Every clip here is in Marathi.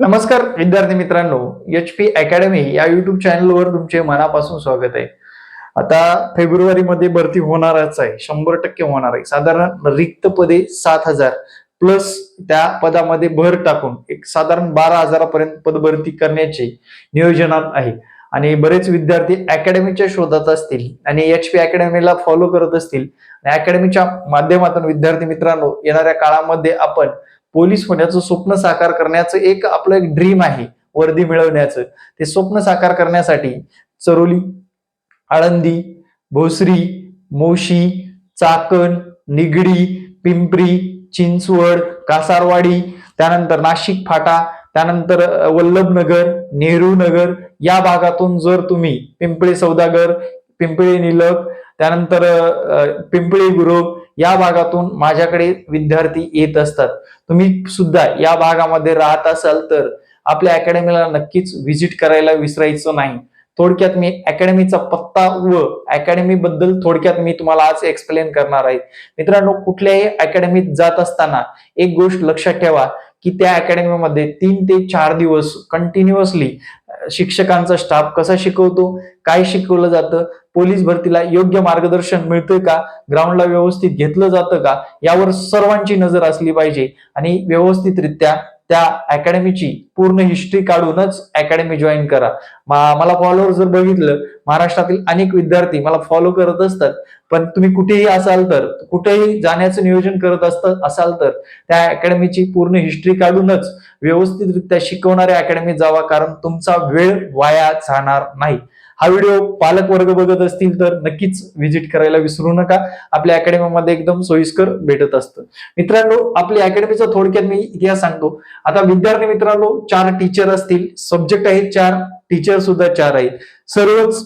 नमस्कार विद्यार्थी मित्रांनो एच पी अकॅडमी या युट्यूब चॅनलवर तुमचे मनापासून स्वागत आहे. आता फेब्रुवारीमध्ये भरती होणारच आहे शंभर टक्के होणार आहे. साधारण रिक्त पदे सात हजार प्लस त्या पदामध्ये भर टाकून एक साधारण बारा हजारापर्यंत पद भरती करण्याचे नियोजनात आहे. आणि बरेच विद्यार्थी अकॅडमीच्या शोधात असतील आणि एच पी अकॅडमीला फॉलो करत असतील. आणि अकॅडमीच्या माध्यमातून विद्यार्थी मित्रांनो येणाऱ्या काळामध्ये आपण पोलीस होण्याचं स्वप्न साकार करण्याचं एक आपलं एक ड्रीम आहे वर्दी मिळवण्याचं. ते स्वप्न साकार करण्यासाठी चरोली आळंदी भोसरी मोशी चाकण निगडी पिंपरी चिंचवड कासारवाडी त्यानंतर नाशिक फाटा त्यानंतर वल्लभनगर नेहरू नगर या भागातून जर तुम्ही पिंपळे सौदागर पिंपळे निलक त्यानंतर पिंपळे गुरुप या भागातून माझ्याकडे विद्यार्थी येत असतात. तुम्ही सुद्धा या भागामध्ये राहत असाल तर आपल्या अकॅडमीला नक्कीच व्हिजिट करायला विसरायचं नाही. थोडक्यात मी अकॅडमीचा पत्ता व अकॅडमी बद्दल थोडक्यात मी तुम्हाला आज एक्सप्लेन करणार आहे. मित्रांनो कुठल्याही अकॅडमीत जात असताना एक गोष्ट लक्षात ठेवा की त्या अकॅडमीमध्ये तीन ते चार दिवस कंटिन्युअसली शिक्षकांचा स्टाफ कसा शिकवतो काय शिकवलं जातं पोलीस भरतीला योग्य मार्गदर्शन मिळतंय का? ग्राउंडला व्यवस्थित घेतलं जातं का? यावर सर्वांची नजर असली पाहिजे. आणि व्यवस्थितरित्या त्या अकॅडमीची पूर्ण हिस्ट्री काढूनच अकॅडमी जॉईन करा. मला फॉलोअर जर बघितलं महाराष्ट्रातील अनेक विद्यार्थी मला फॉलो करत असतात पण तुम्ही कुठेही असाल तर कुठेही जाण्याचं नियोजन करत असत असाल तर त्या अकॅडमीची पूर्ण हिस्ट्री काढूनच व्यवस्थितरित्या शिकवणाऱ्या अकॅडमीत जावा कारण तुमचा वेळ वाया जाणार नाही. हा व्हिडिओ पालक वर्ग बघत असतील तर नक्कीच व्हिजिट करायला विसरू नका. आपल्या अकॅडमीमध्ये एकदम सोयीस्कर भेटत असतं. मित्रांनो आपल्या अकॅडमीचा थोडक्यात मी इतिहास सांगतो. आता विद्यार्थी मित्रांनो चार टीचर असतील. सब्जेक्ट आहेत चार टीचर सुद्धा चार आहेत. सर्वच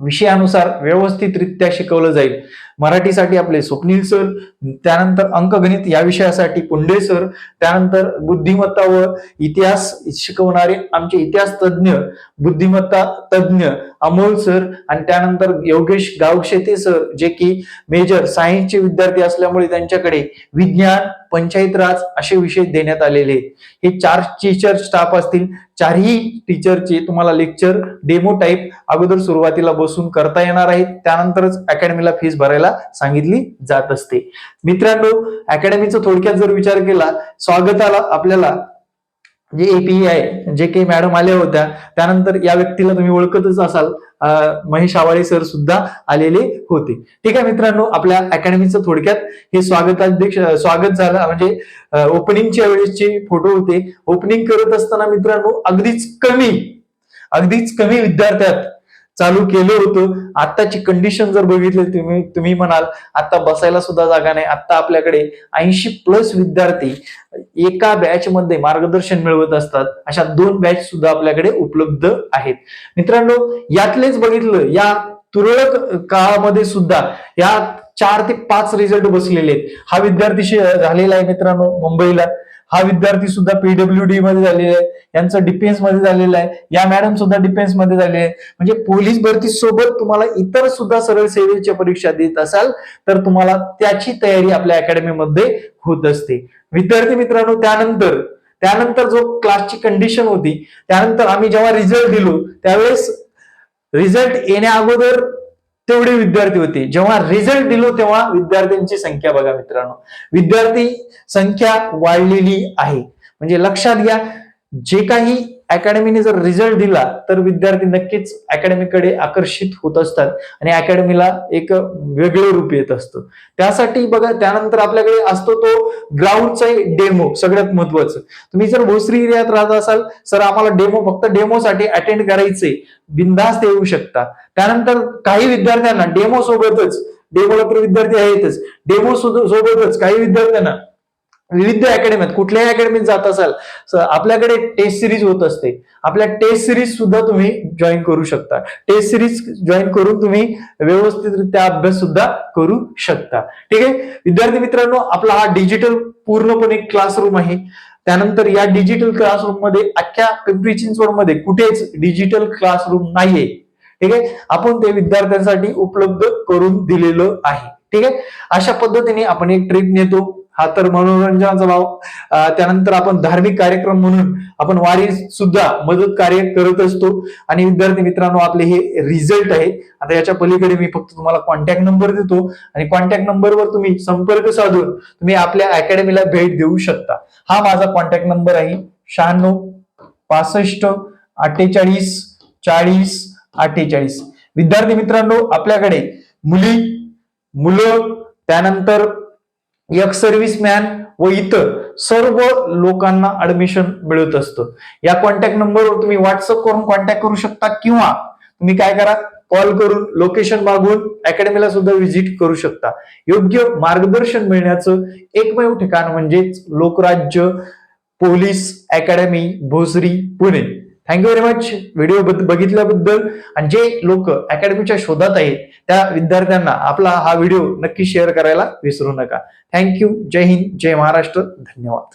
विषयानुसार व्यवस्थितरित्या शिकवलं जाईल. मराठीसाठी आपले स्वप्नील सर त्यानंतर अंकगणित या विषयासाठी पुंडे सर त्यानंतर बुद्धिमत्ता व इतिहास शिकवणारे आमचे इतिहास तज्ज्ञ बुद्धिमत्ता तज्ज्ञ अमोल सर आणि त्यानंतर योगेश गावशेते सर जे की मेजर सायन्सचे विद्यार्थी असल्यामुळे त्यांच्याकडे विज्ञान पंचायत राज असे विषय देण्यात आलेले. आहेत हे चार टीचर स्टाफ असतील चारही टीचरचे तुम्हाला लेक्चर डेमो टाईप अगोदर सुरुवातीला बसून करता येणार आहेत. त्यानंतरच अकॅडमीला फीस भरायला सांगितली जात असते. मित्रांनो अकॅडमीचा थोडक्यात जर विचार केला स्वागताला आपल्याला जे एपी आहे जे काही मॅडम आल्या होत्या त्यानंतर या व्यक्तीला तुम्ही ओळखतच असाल महेश आवाळे सर सुद्धा आलेले होते. ठीक आहे मित्रांनो आपल्या अकॅडमीचं थोडक्यात हे स्वागताध्यक्ष स्वागत झालं म्हणजे ओपनिंगच्या वेळेसचे फोटो होते. ओपनिंग करत असताना मित्रांनो अगदीच कमी अगदीच कमी विद्यार्थ्यात चालू केलं होतं. आत्ताची कंडिशन जर बघितली तुम्ही तुम्ही म्हणाल आता बसायला सुद्धा जागा नाही. आता आपल्याकडे ऐंशी प्लस विद्यार्थी एका बॅच मध्ये मार्गदर्शन मिळवत असतात. अशा दोन बॅच सुद्धा आपल्याकडे उपलब्ध आहेत. मित्रांनो यातलेच बघितलं या तुरळक काळामध्ये सुद्धा या चार ते पाच रिझल्ट बसलेले आहेत. हा विद्यार्थी झालेला आहे मित्रांनो मुंबईला. हा विद्यार्थी सुद्धा पीडब्ल्यू डी मध्ये झालेला आहे. यांचं डिफेन्समध्ये झालेलं आहे. या मॅडम सुद्धा डिफेन्समध्ये झाले आहे. म्हणजे पोलीस भरती सोबत तुम्हाला इतर सुद्धा सरळ सेवेच्या परीक्षा देत असाल तर तुम्हाला त्याची तयारी आपल्या अकॅडमीमध्ये होत असते. विद्यार्थी मित्रांनो त्यानंतर त्यानंतर जो क्लासची कंडिशन होती त्यानंतर आम्ही जेव्हा रिझल्ट दिलो त्यावेळेस रिझल्ट येण्या अगोदर तेवढे विद्यार्थी होते. जेव्हा रिझल्ट दिलो तेव्हा विद्यार्थ्यांची संख्या बघा मित्रांनो. विद्यार्थी संख्या वाढलेली आहे. म्हणजे लक्षात घ्या जे काही अकॅडमीने जर रिझल्ट दिला तर विद्यार्थी नक्कीच अकॅडमीकडे आकर्षित होत असतात. आणि अकॅडमीला एक वेगळं रूप येत असतं. त्यासाठी बघा त्यानंतर आपल्याकडे असतो तो ग्राउंडचा डेमो सगळ्यात महत्वाचं. तुम्ही जर भोसरी एरियात राहत असाल सर आम्हाला डेमो फक्त डेमोसाठी अटेंड करायचे बिंदास्त येऊ शकता. त्यानंतर काही विद्यार्थ्यांना डेमो सोबतच डेमोला तर विद्यार्थी आहेतच. डेमो सोबतच काही विद्यार्थ्यांना विविध अकॅडमीत कुठल्याही अकॅडमीत जात असाल आपल्याकडे टेस्ट सिरीज होत असते. आपल्या टेस्ट सिरीज सुद्धा तुम्ही जॉईन करू शकता. टेस्ट सिरीज जॉईन करून तुम्ही व्यवस्थितरित्या अभ्यास सुद्धा करू शकता. ठीक आहे? विद्यार्थी मित्रांनो आपला हा डिजिटल पूर्णपणे क्लासरूम आहे. त्यानंतर या डिजिटल क्लासरूममध्ये अख्ख्या पिंपरी चिंचवडमध्ये कुठेच डिजिटल क्लासरूम नाहीये. ठीक आहे? आपण ते विद्यार्थ्यांसाठी उपलब्ध करून दिलेलं आहे. ठीक आहे? अशा पद्धतीने आपण एक ट्रिप नेतो. हा तर मनोरंजनाचा भाव. त्यानंतर आपण धार्मिक कार्यक्रम म्हणून आपण वारी सुद्धा मदत कार्य करत असतो. आणि विद्यार्थी मित्रांनो आपले हे रिझल्ट आहे. आता याच्या पलीकडे मी फक्त तुम्हाला कॉन्टॅक्ट नंबर देतो. आणि कॉन्टॅक्ट नंबरवर तुम्ही संपर्क साधून तुम्ही आपल्या अकॅडमीला भेट देऊ शकता. हा माझा कॉन्टॅक्ट नंबर आहे. शहाण्णव पासष्ट अठ्ठेचाळीस चाळीस अठ्ठेचाळीस. विद्यार्थी मित्रांनो आपल्याकडे मुली मुलं त्यानंतर एक सर्व्हिसमॅन व इतर सर्व लोकांना ऍडमिशन मिळत असतं. या कॉन्टॅक्ट नंबरवर तुम्ही व्हॉट्सअप करून कॉन्टॅक्ट करू शकता किंवा तुम्ही काय करा कॉल करून लोकेशन मागून अकॅडमीला सुद्धा व्हिजिट करू शकता. योग्य मार्गदर्शन मिळण्याचं एकमेव ठिकाण म्हणजेच Lokrajya police academy Bhosari Pune. Thank you very much video बघितल्याबद्दल. आणि जे लोक अकॅडमीच्या शोधात आहेत त्या विद्यार्थ्यांना आपला हा व्हिडिओ नक्की शेअर करायला विसरू नका. थँक्यू जय हिंद. जय महाराष्ट्र. धन्यवाद.